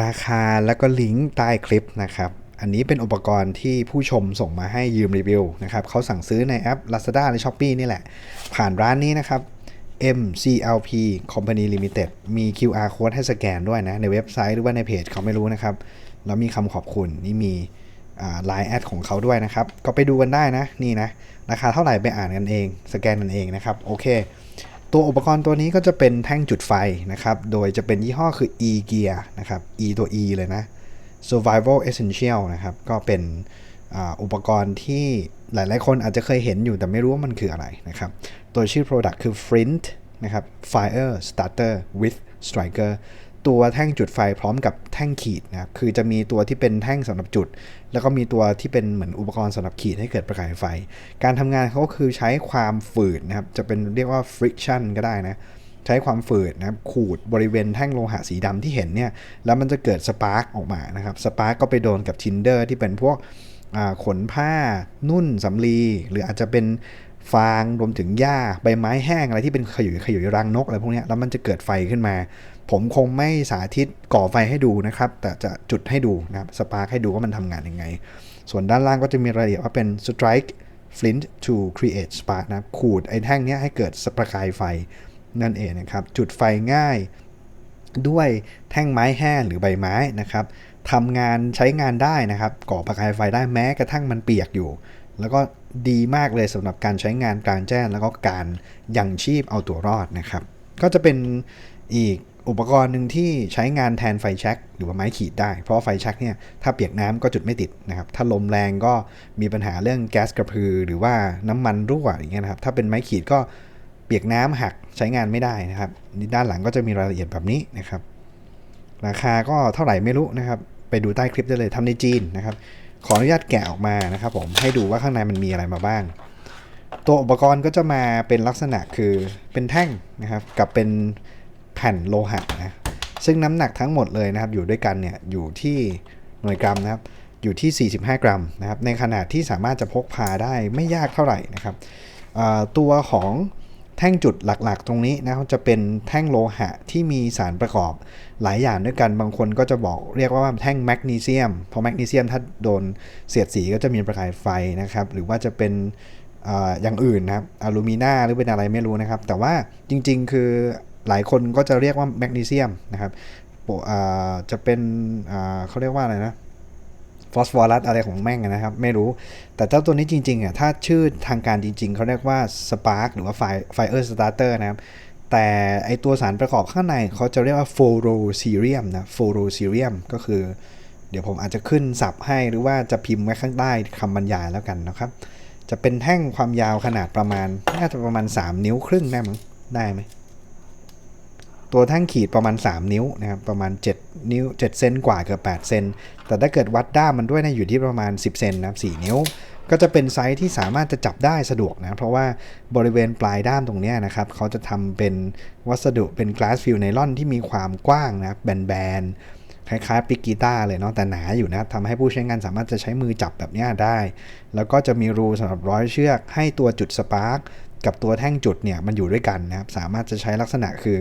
ราคาแล้วก็ลิงก์ใต้คลิปนะครับ อันนี้เป็นอุปกรณ์ที่ผู้ชมส่งมาให้ยืมรีวิวนะครับเขาสั่งซื้อในแอป Lazada และ Shopee นี่แหละ ผ่านร้านนี้นะครับ MCLP Company Limited มี QR code ให้สแกนด้วยนะ ในเว็บไซต์หรือว่าในเพจเขาไม่รู้นะครับ แล้วมีคำขอบคุณนี่มีไลน์แอดของเขาด้วยนะครับ ก็ไปดูกันได้นะ นี่นะ ราคาเท่าไหร่ไปอ่านกันเอง สแกนกันเองนะครับ โอเค ตัวอุปกรณ์ตัวนี้ก็จะเป็นแท่งจุดไฟนะครับ โดยจะเป็นยี่ห้อคือ e gear นะครับ e ตัว e เลยนะ survival essential นะครับ ก็เป็นอ,อุปกรณ์ที่หลาย ๆ คนอาจจะเคยเห็นอยู่แต่ไม่รู้ว่ามันคืออะไรนะครับ ตัวชื่อ product คือ Flint นะครับ Fire Starter with Striker ตัวแท่งจุดไฟพร้อมกับแท่งขีดนะครับคือจะมีตัวที่เป็นแท่งสำหรับจุด แล้วก็มีตัวที่เป็นเหมือนอุปกรณ์สำหรับขีดให้เกิดประกายไฟ การทำงานเขาก็คือใช้ความฝืดนะครับ จะเป็นเรียกว่า friction ก็ได้นะ ใช้ความฝืดนะครับขูดบริเวณแท่งโลหะสีดำที่เห็นเนี่ย แล้วมันจะเกิดสปาร์กออกมานะครับสปาร์กก็ไปโดนกับทินเดอร์ที่เป็นพวกขนผ้านุ่นสำลี หรืออาจจะเป็น ฟางรวมถึงหญ้าใบไม้แห้งอะไรที่เป็นขยุยขยุยรังนกอะไรพวกนี้แล้วมันจะเกิดไฟขึ้นมา ผมคงไม่สาธิตก่อไฟให้ดูนะครับ แต่จะจุดให้ดูนะครับสปาร์กให้ดูว่ามันทำงานยังไง ส่วนด้านล่างก็จะมีรายละเอียดว่าเป็น strike flint to create spark นะขูดไอ้แท่งนี้ให้เกิดสประกายไฟนั่นเองนะครับ จุดไฟง่ายด้วยแท่งไม้แห้งหรือใบไม้นะครับทำงานใช้งานได้นะครับ ก่อประกายไฟได้แม้กระทั่งมันเปียกอยู่ แล้วก็ดีมากเลยสำหรับการใช้งานกลางแจ้งแล้วก็การยังชีพเอาตัวรอดนะครับ ก็จะเป็นอีกอุปกรณ์หนึ่งที่ใช้งานแทนไฟแช็กหรือว่าไม้ขีดได้ เพราะไฟแช็กเนี่ยถ้าเปียกน้ำก็จุดไม่ติดนะครับ ถ้าลมแรงก็มีปัญหาเรื่องแก๊สกระพือ หรือว่าน้ำมันรั่วอย่างเงี้ยนะครับ ถ้าเป็นไม้ขีดก็เปียกน้ำหักใช้งานไม่ได้นะครับด้านหลังก็จะมีรายละเอียดแบบนี้นะครับ ราคาก็เท่าไหร่ไม่รู้นะครับ ไปดูใต้คลิปได้เลยทำในจีนนะครับ ขออนุญาตแกะออกมานะครับผมให้ดูว่าข้างในมันมีอะไรมาบ้าง ตัวอุปกรณ์ก็จะมาเป็นลักษณะคือเป็นแท่งนะครับกับเป็นแผ่นโลหะนะซึ่งน้ำหนักทั้งหมดเลยนะครับอยู่ด้วยกันเนี่ยอยู่ที่หน่วยกรัมนะครับอยู่ที่ 45 กรัมนะครับในขนาดที่สามารถจะพกพาได้ไม่ยากเท่าไหร่นะครับตัวของ แท่งจุดหลักๆ ตรงนี้นะจะเป็นแท่งโลหะที่มีสารประกอบหลายอย่างด้วยกันบางคนก็จะบอกเรียกว่าแท่งแมกนีเซียมเพราะแมกนีเซียมถ้าโดนเสียดสีก็จะมีประกายไฟนะครับ หรือว่าจะเป็นอย่างอื่นนะครับอลูมิเนียหรือเป็นอะไรไม่รู้นะครับ แต่ว่าจริงๆ คือหลายคนก็จะเรียกว่าแมกนีเซียมนะครับจะเป็นเขาเรียกว่าอะไรนะ ฟอสฟอรัสอะไรของแม่งนะครับ ไม่รู้ แต่เจ้าตัวนี้จริงๆอะถ้าชื่อทางการจริง ๆ เขาเรียกว่า Spark หรือว่า Fire Starter นะครับ แต่ไอตัวสารประกอบข้างในเขาจะเรียกว่า f o r o c e r i u m นะ f o r o c e r i u m ก็คือ เดี๋ยวผมอาจจะขึ้นสับให้หรือว่าจะพิมพ์ไว้ข้างใต้คำบรรยายแล้วกันนะครับ จะเป็นแท่งความยาวขนาดประมาณน่าจะประมาณ 3 นิ้วครึ่งได้มั้งได้ไหม ตัวแท่งขีดประมาณ 3 นิ้วนะครับประมาณ 7 นิ้ว 7 เซนกว่าเกือบ8เซนแต่ถ้าเกิดวัดด้ามมันด้วยนะอยู่ที่ประมาณ 10 เซนนะครับ4นิ้ว ก็จะเป็นไซส์ที่สามารถจะจับได้สะดวกนะ เพราะว่าบริเวณปลายด้ามตรงนี้นะครับเขาจะทำเป็นวัสดุเป็น glass fill nylon ที่มีความกว้างนะครับแบนๆคล้ายๆปิกกีตาร์เลยเนาะแต่หนาอยู่นะทำให้ผู้ใช้งานสามารถจะใช้มือจับแบบนี้ได้ แล้วก็จะมีรูสำหรับร้อยเชือกให้ตัวจุดสปาร์กกับตัวแท่งจุดเนี่ยมันอยู่ด้วยกันนะครับสามารถจะใช้ลักษณะคือ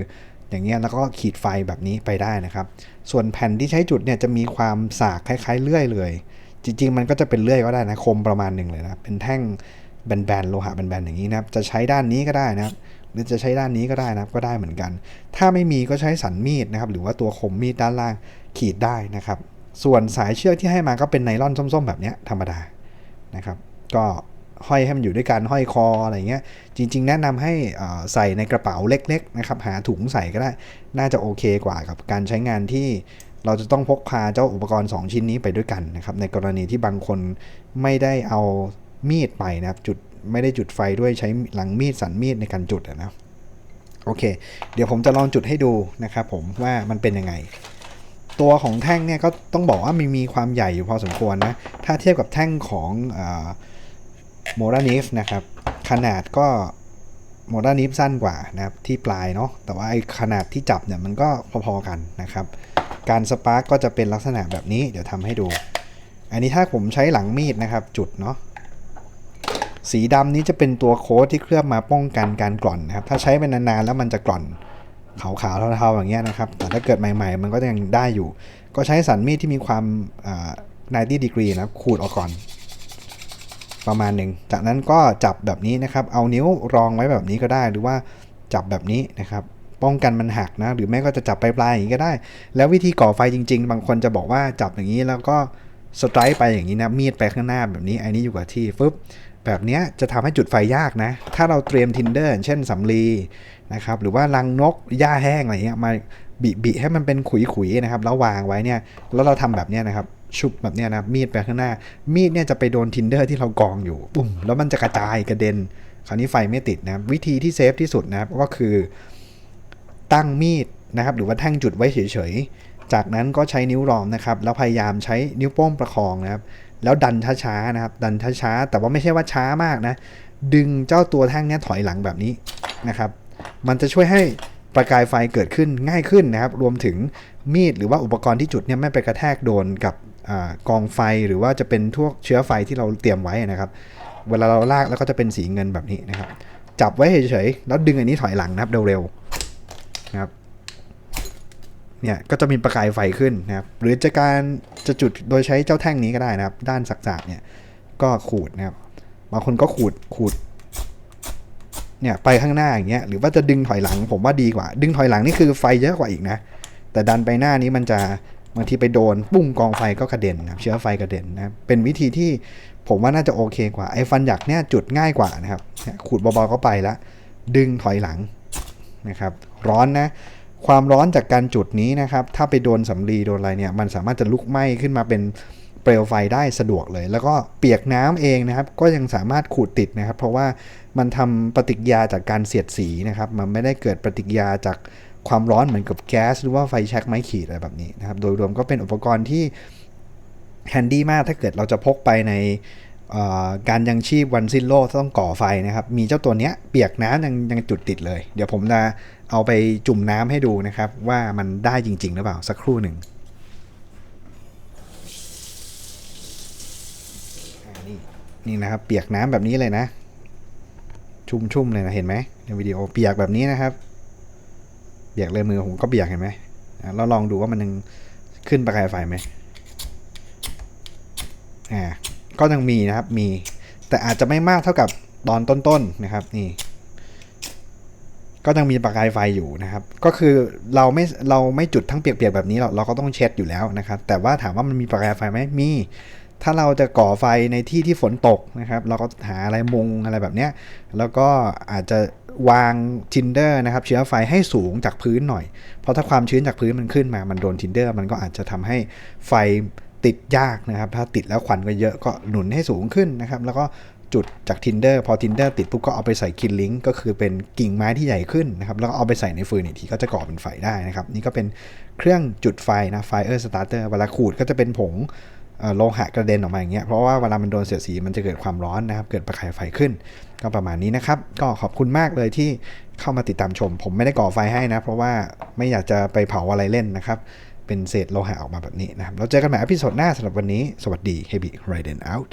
อย่างเงี้ยแล้วก็ขีดไฟแบบนี้ไปได้นะครับ ส่วนแผ่นที่ใช้จุดเนี่ยจะมีความสากคล้าย ๆเลื่อยเลย จริง ๆ มันก็จะเป็นเลื่อยก็ได้นะคมประมาณหนึ่งเลยนะเป็นแท่งแบนๆโลหะแบนๆอย่างนี้นะครับจะใช้ด้านนี้ก็ได้นะครับหรือจะใช้ด้านนี้ก็ได้นะครับก็ได้เหมือนกัน ถ้าไม่มีก็ใช้สันมีดนะครับหรือว่าตัวคมมีดด้านล่างขีดได้นะครับ ส่วนสายเชือกที่ให้มาก็เป็นไนล่อนส้มๆ แบบนี้ธรรมดานะครับ ก็ ห้อยให้มันอยู่ด้วยกันห้อยคออะไรเงี้ย จริง ๆ แนะนำให้ใส่ในกระเป๋าเล็กๆนะครับหาถุงใส่ก็ได้ น่าจะโอเคกว่ากับการใช้งานที่เราจะต้องพกพาเจ้าอุปกรณ์ 2 ชิ้นนี้ไปด้วยกันนะครับ ในกรณีที่บางคนไม่ได้เอามีดไปนะครับ จุดไม่ได้จุดไฟด้วยใช้หลังมีดสันมีดในการจุดนะโอเค เดี๋ยวผมจะลองจุดให้ดูนะครับผมว่ามันเป็นยังไง ตัวของแท่งเนี่ยก็ต้องบอกว่ามีมีความใหญ่อยู่พอสมควรนะ ถ้าเทียบกับแท่งของอ โมรานิฟนะครับ ขนาดก็โมรานิฟสั้นกว่านะครับที่ปลายเนาะแต่ว่าไอ้ขนาดที่จับเนี่ยมันก็พอๆกันนะครับ การสปาร์กก็จะเป็นลักษณะแบบนี้เดี๋ยวทำให้ดู อันนี้ถ้าผมใช้หลังมีดนะครับจุดเนาะสีดำนี้จะเป็นตัวโค้ดที่เคลือบมาป้องกันการกร่อนนะครับ ถ้าใช้ไปนานๆแล้วมันจะกร่อนขาวๆเทาๆอย่างเงี้ยนะครับ แต่ถ้าเกิดใหม่ ๆ มันก็ยังได้อยู่ ก็ใช้สันมีดที่มีความ90 degree นะครับขูดออกก่อน ประมาณหนึ่ง จากนั้นก็จับแบบนี้นะครับ เอานิ้วรองไว้แบบนี้ก็ได้ หรือว่าจับแบบนี้นะครับ ป้องกันมันหักนะ หรือแม่ก็จะจับปลายๆอย่างนี้ก็ได้ แล้ววิธีก่อไฟจริง ๆ บางคนจะบอกว่าจับอย่างนี้แล้วก็สไตร์ไปอย่างนี้นะ มีดไปข้างหน้าแบบนี้ ไอ้นี้อยู่กับที่ฟึบแบบเนี้ยจะทำให้จุดไฟยากนะ ถ้าเราเตรียมทินเดอร์เช่นสำลีนะครับ หรือว่ารังนก หญ้าแห้งอะไรเงี้ย มาบิบิให้มันเป็นขุยๆนะครับ แล้ววางไว้เนี่ย แล้วเราทำแบบเนี้ยนะครับ ชุบแบบเนี้ยนะมีดไปข้างหน้า มีดเนี่ยจะไปโดนทินเดอร์ที่เรากองอยู่ปุ้มแล้วมันจะกระจายกระเด็น คราวนี้ไฟไม่ติดนะวิธีที่เซฟที่สุดนะก็คือตั้งมีดนะครับหรือว่าแท่งจุดไว้เฉยๆ จากนั้นก็ใช้นิ้วรองนะครับ แล้วพยายามใช้นิ้วโป้งประคองนะครับ แล้วดันช้าๆนะครับ ดันช้าๆแต่ว่าไม่ใช่ว่าช้ามากนะ ดึงเจ้าตัวแท่งเนี้ยถอยหลังแบบนี้นะครับ มันจะช่วยให้ประกายไฟเกิดขึ้นง่ายขึ้นนะครับ รวมถึงมีดหรือว่าอุปกรณ์ที่จุดเนี่ยไม่ไปกระแทกโดนกับ อกองไฟหรือว่าจะเป็นพวกเชื้อไฟที่เราเตรียมไว้นะครับ เวลาเราลากแล้วก็จะเป็นสีเงินแบบนี้นะครับ จับไว้เฉยๆแล้วดึงอันนี้ถอยหลังนะครับเร็วๆนะครับเนี่ยก็จะมีประกายไฟขึ้นนะครับ หรือจะการจะจุดโดยใช้เจ้าแท่งนี้ก็ได้นะครับ ด้านสักๆเนี่ยก็ขูดนะครับบางคนก็ขูดขูดเนี่ยไปข้างหน้าอย่างเงี้ยหรือว่าจะดึงถอยหลังผมว่าดีกว่า ดึงถอยหลังนี่คือไฟเยอะกว่าอีกนะ แต่ดันไปหน้านี้มันจะ บางทีไปโดนปุ้งกองไฟก็กระเด็นนะครับเชื้อไฟกระเด็นนะเป็นวิธีที่ผมว่าน่าจะโอเคกว่าไอ้ฟันหยักเนี่ยจุดง่ายกว่านะครับขูดเบาๆก็ไปและดึงถอยหลังนะครับ ร้อนนะความร้อนจากการจุดนี้นะครับ ถ้าไปโดนสำลีโดนอะไรเนี่ย มันสามารถจะลุกไหม้ขึ้นมาเป็นเปลวไฟได้สะดวกเลย แล้วก็เปียกน้ำเองนะครับ ก็ยังสามารถขูดติดนะครับ เพราะว่ามันทำปฏิกิริยาจากการเสียดสีนะครับ มันไม่ได้เกิดปฏิกิริยาจาก ความร้อนเหมือนกับแก๊สหรือว่าไฟแช็กไม้ขีดอะไรแบบนี้นะครับ โดยรวมก็เป็นอุปกรณ์ที่แฮนดี้มากถ้าเกิดเราจะพกไปในการยังชีพวันสิ้นโลกต้องก่อไฟนะครับ มีเจ้าตัวเนี้ยเปียกน้ำยังยังจุดติดเลย เดี๋ยวผมจะเอาไปจุ่มน้ำให้ดูนะครับ ว่ามันได้จริง ๆ หรือเปล่าสักครู่หนึ่งนี่นี่นะครับเปียกน้ำแบบนี้เลยนะ ชุ่มๆเลยนะเห็นไหมในวิดีโอเปียกแบบนี้นะครับ เปียกเลยมือผมก็เปียกเห็นไหมเราลองดูว่ามันยังขึ้นประกายไฟไหมอ่าก็ยังมีนะครับมี แต่อาจจะไม่มากเท่ากับตอนต้นๆนะครับนี่ ก็ยังมีประกายไฟอยู่นะครับ ก็คือเราไม่เราไม่จุดทั้งเปียกๆแบบนี้เราเราก็ต้องเช็ดอยู่แล้วนะครับ แต่ว่าถามว่ามันมีประกายไฟไหมมี ถ้าเราจะก่อไฟในที่ที่ฝนตกนะครับ เราก็หาอะไรมุงอะไรแบบเนี้ย แล้วก็อาจจะ วางทินเดอร์นะครับเชื้อไฟให้สูงจากพื้นหน่อย เพราะถ้าความชื้นจากพื้นมันขึ้นมา มันโดนทินเดอร์มันก็อาจจะทำให้ไฟติดยากนะครับ ถ้าติดแล้วควันก็เยอะก็หนุนให้สูงขึ้นนะครับ แล้วก็จุดจากทินเดอร์พอทินเดอร์ติดปุ๊บก็เอาไปใส่คินลิงก็คือเป็นกิ่งไม้ที่ใหญ่ขึ้นนะครับ แล้วก็เอาไปใส่ในฟืนอีกทีก็จะก่อเป็นไฟได้นะครับ นี่ก็เป็นเครื่องจุดไฟนะไฟเออร์สตาร์เตอร์เวลาขูดก็จะเป็นผง โลหะกระเด็นออกมาอย่างเงี้ยเพราะว่าเวลามันโดนเสียดสีมันจะเกิดความร้อนนะครับ เกิดประกายไฟขึ้น ก็ประมาณนี้นะครับ ก็ขอบคุณมากเลยที่เข้ามาติดตามชม ผมไม่ได้ก่อไฟให้นะ เพราะว่าไม่อยากจะไปเผาอะไรเล่นนะครับ เป็นเศษโลหะออกมาแบบนี้นะครับเราเจอกันใหม่อพิโซดหน้าสำหรับวันนี้สวัสดี Heavy Raiden out